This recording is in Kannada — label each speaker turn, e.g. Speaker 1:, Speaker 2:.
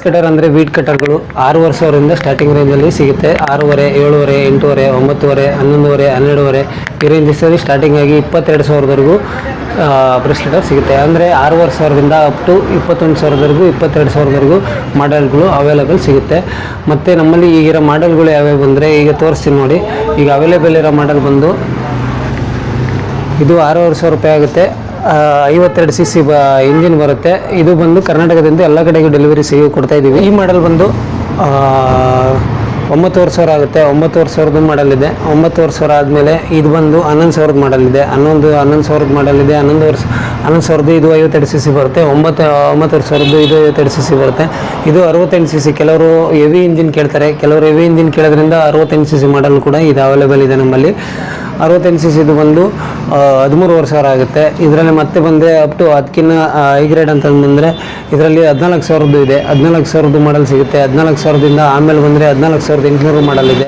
Speaker 1: ಕಟರ್ ಅಂದರೆ ವೀಟ್ ಕಟರ್ಗಳು ಆರೂವರೆ ಸಾವಿರದಿಂದ ಸ್ಟಾರ್ಟಿಂಗ್ ರೇಂಜಲ್ಲಿ ಸಿಗುತ್ತೆ. ಆರೂವರೆ, ಏಳುವರೆ, ಎಂಟೂವರೆ, ಒಂಬತ್ತುವರೆ, ಹನ್ನೊಂದುವರೆ, ಹನ್ನೆರಡುವರೆ ಈ ರೇಂಜಸ್ಸಲ್ಲಿ ಸ್ಟಾರ್ಟಿಂಗ್ ಆಗಿ ಇಪ್ಪತ್ತೆರಡು ಸಾವಿರದವರೆಗೂ ಬ್ರಷ್ ಕಟರ್ ಸಿಗುತ್ತೆ. ಅಂದರೆ ಆರೂವರೆ ಸಾವಿರದಿಂದ ಅಪ್ ಟು ಇಪ್ಪತ್ತೊಂದು ಸಾವಿರದವರೆಗೂ, ಇಪ್ಪತ್ತೆರಡು ಸಾವಿರದವರೆಗೂ ಮಾಡೆಲ್ಗಳು ಅವೈಲೇಬಲ್ ಸಿಗುತ್ತೆ. ಮತ್ತು ನಮ್ಮಲ್ಲಿ ಈಗಿರೋ ಮಾಡೆಲ್ಗಳು ಯಾವ್ಯಾವು ಬಂದರೆ ಈಗ ತೋರಿಸ್ತೀನಿ ನೋಡಿ. ಈಗ ಅವೈಲೇಬಲ್ ಇರೋ ಮಾಡೆಲ್ ಬಂದು ಇದು ಆರೂವರೆ ಸಾವಿರ ರೂಪಾಯಿ ಆಗುತ್ತೆ. ಐವತ್ತೆರಡು ಸಿ ಸಿ ಬ ಇಂಜಿನ್ ಬರುತ್ತೆ. ಇದು ಬಂದು ಕರ್ನಾಟಕದಿಂದ ಎಲ್ಲ ಕಡೆಗೂ ಡೆಲಿವರಿ ಸೇವೆ ಕೊಡ್ತಾ ಇದ್ದೀವಿ ಈ ಮಾಡೆಲ್ ಬಂದು ಒಂಬತ್ತುವರೆ ಸಾವಿರ ಆಗುತ್ತೆ. ಒಂಬತ್ತುವರೆ ಸಾವಿರದ ಮಾಡಲ್ ಇದೆ. ಒಂಬತ್ತುವರೆ ಸಾವಿರ ಆದಮೇಲೆ ಇದು ಬಂದು ಹನ್ನೊಂದು ಸಾವಿರದ ಮಾಡಲ್ ಇದೆ. ಹನ್ನೊಂದು ಹನ್ನೊಂದು ಸಾವಿರದ ಮಾಡಲ್ ಇದೆ. ಹನ್ನೊಂದು ವರ್ಷ ಹನ್ನೊಂದು ಸಾವಿರದ ಇದು ಐವತ್ತೆರಡು ಸಿ ಸಿ ಬರುತ್ತೆ. ಒಂಬತ್ತು, ಒಂಬತ್ತುವರೆ ಸಾವಿರದ್ದು ಇದು ಐವತ್ತೆರಡು ಸಿ ಸಿ ಬರುತ್ತೆ. ಇದು ಅರವತ್ತೆಂಟು ಸಿ ಸಿ ಕೆಲವರು ಹೆವಿ ಇಂಜಿನ್ ಕೇಳ್ತಾರೆ. ಕೆಲವರು ಹೆವಿ ಇಂಜಿನ್ ಕೇಳೋದ್ರಿಂದ ಅರವತ್ತೆಂಟು ಸಿ ಸಿ ಮಾಡಲ್ ಕೂಡ ಇದು ಅವೈಲೇಬಲ್ ಇದೆ ನಮ್ಮಲ್ಲಿ. ಅರವತ್ತೆಂಟು ಸಿ ಸಿದು ಬಂದು ಹದಿಮೂರುವರೆ ಸಾವಿರ ಆಗುತ್ತೆ. ಇದರಲ್ಲಿ ಮತ್ತೆ ಬಂದರೆ ಅಪ್ ಟು ಅದಕ್ಕಿಂತ ಹೈ ಗ್ರೇಡ್ ಅಂತ ಬಂದರೆ ಇದರಲ್ಲಿ ಹದಿನಾಲ್ಕು ಸಾವಿರದ್ದು ಇದೆ. ಹದಿನಾಲ್ಕು ಸಾವಿರದ್ದು ಮಾಡಲ್ ಸಿಗುತ್ತೆ. ಹದಿನಾಲ್ಕು ಸಾವಿರದಿಂದ ಆಮೇಲೆ ಬಂದರೆ ಹದಿನಾಲ್ಕು ಸಾವಿರದ ಎಂಟುನೂರು ಮಾಡಲ್ ಇದೆ.